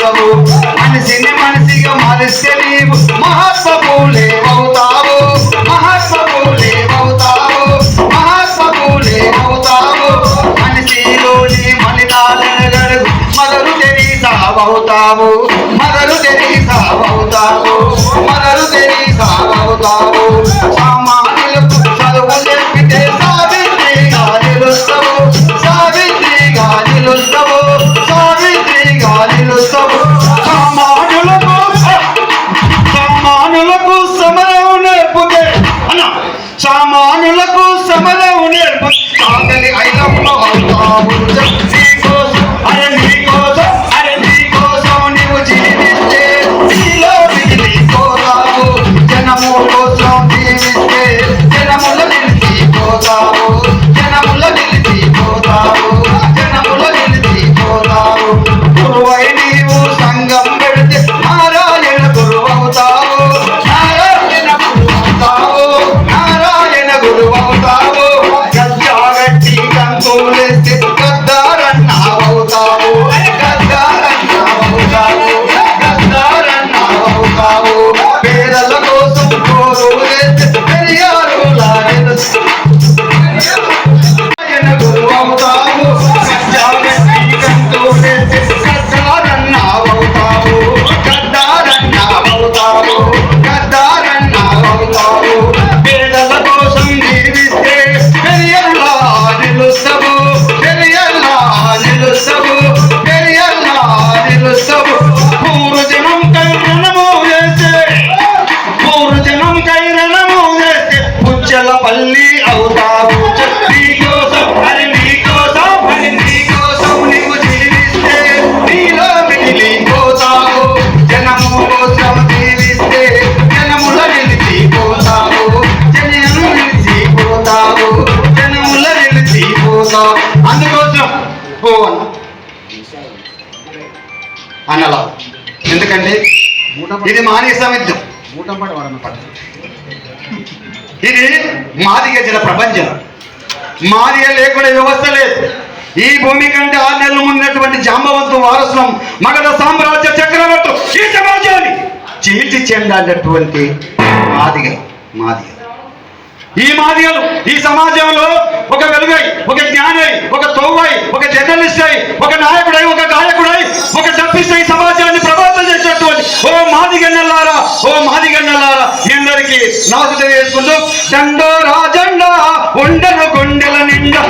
చేస్తావు? మనిషిని మనిషిగా మారిస్తే నీవు మహాసభు లేవవుతావు మహాసభు లేవవుతావు మహాసభు లేవవుతావు మనిషిలోని మలితాలగడు మొదలు తెరి సావవుతావు మొదలు తెరి సావవుతావు మొదలు తెరి సావవుతావు సామాన్యులకు చదువు చెప్పితే సాధించే తెలుస్తా ఎందుకంటే ఇది మానవ సామర్థ్యం ఇది మాదిగ జల ప్రపంచం. మాదిగ లేకుండా వ్యవస్థ లేదు. ఈ భూమి కంటే ఆరు నెలలు ఉన్నటువంటి జాంబవంతు వారసులం మగధ సామ్రాజ్య చక్రవర్తి చీల్చి చెందాలన్నటువంటి మాదిగ మాదిగ. ఈ మాదిగలు ఈ సమాజంలో ఒక వెలుగై ఒక జ్ఞానై ఒక తోవై ఒక జర్నలిస్ట్ అయి ఒక నాయకుడై ఒక గాయకుడై ఒక డబ్బిస్ట్ సమాజాన్ని చేసేటటువంటి ఓ మాదిగన్నలారా ఓ మాదిగన్నలారా ఎందరికి నాకు తెలియజేసుకుంటూ దండో రాజండా ఉండను గుండెల నిండా.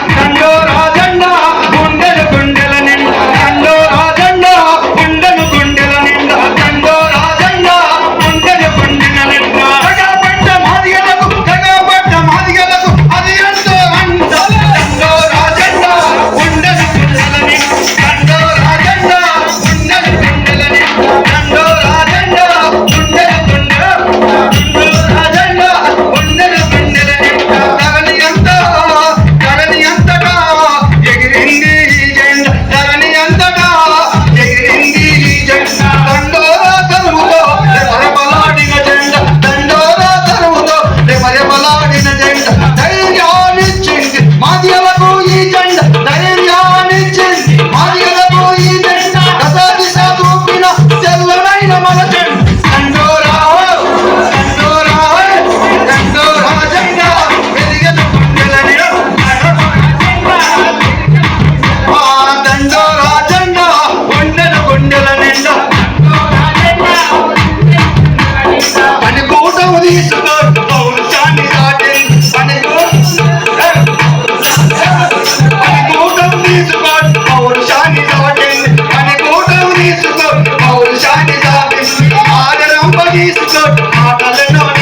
Ada yang namanya.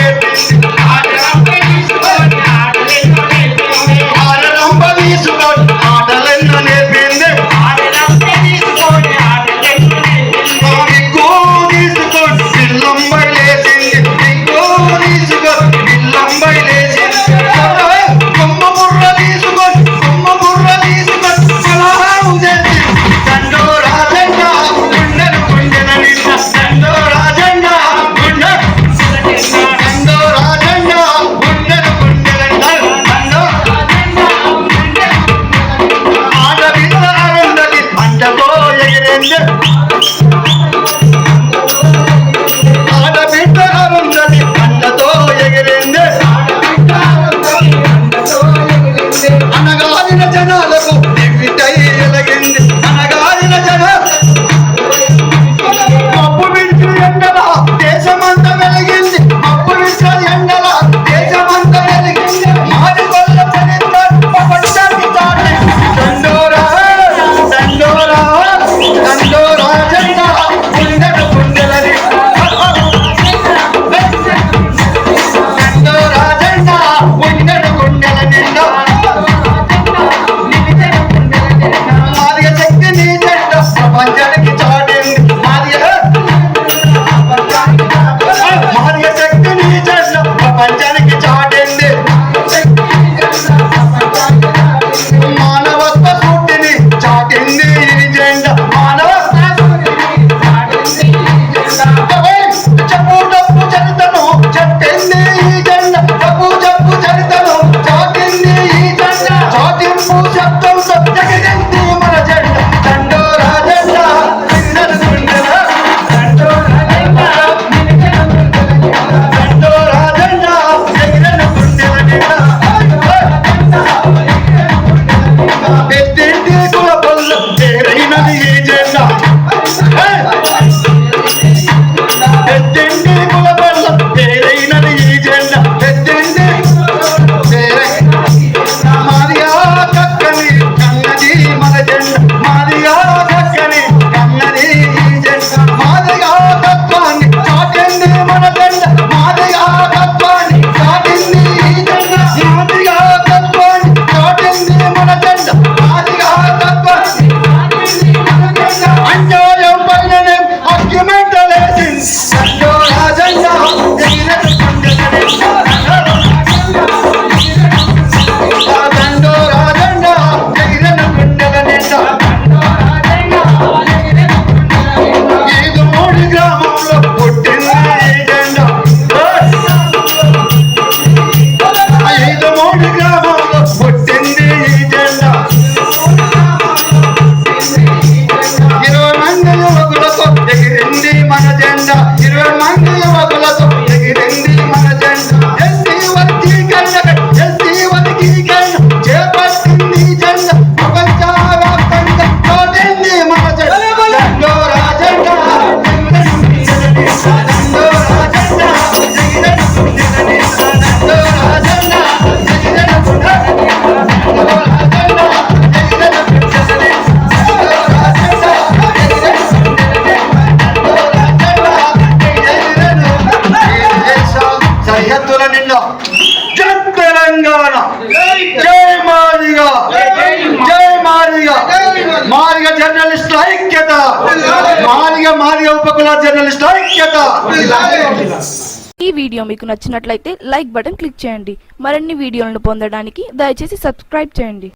கண்ட జై మాదిగా. జై మాదిగా. మాదిగ. జర్నలిస్ట్ ఐక్యత. మాదిగ మాదిగ ఉపకుల జర్నలిస్ట్ ఐక్యత. ఈ వీడియో మీకు నచ్చినట్లయితే లైక్ బటన్ క్లిక్ చేయండి. మరిన్ని వీడియోలను పొందడానికి దయచేసి సబ్స్క్రైబ్ చేయండి.